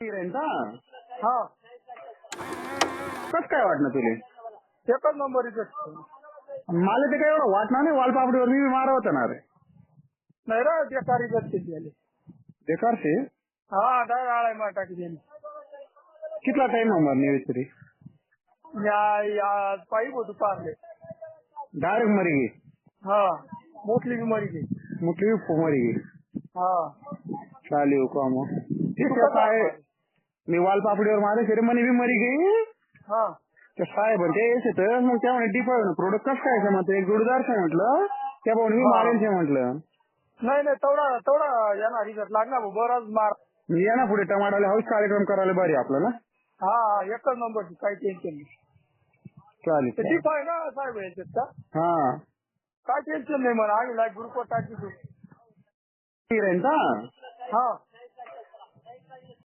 का हा? कस काय वाटणं तुले? एकच नंबर इथे. मला ते काय एवढं वाटणार नाही वालपापडीवर मी बी मारा होता ना रे नाही रे ते गेले बेकार से हा डाळ आळाय मा टाकी दिली कितला टाइम हमार नहीं तरी? या या होतो पारले. डायरेक्ट मरी गई हा मोठली बी मरी गई मुकली भी मरी गई हा. चाली हो काम ठीक है आहे मी वालपापडीवर मारे फिर मनी भी मरी गई हा. ते साहेब ते तर मग त्या म्हणे डिपॉ प्रोडक्ट कसं काय मग ते जोडीदार आहे म्हटलं. त्या भाऊ मी. मारेन ते म्हटलं. नाही नाही तेवढा तेवढा येणार रिझल्ट लागणार भाऊ बराच मार. मी या ना पुढे टमाटाले हाऊस कार्यक्रम करायला बरी आपल्याला हा हा, एकच नंबर काही टेन्शन नाही. चालेल ते चालेल. ठीक आहे ना साहेब याच्यात का? हा. काय टेन्शन नाही मला आम्ही लाईक ग्रुपवर टाकी आहे ना? हा.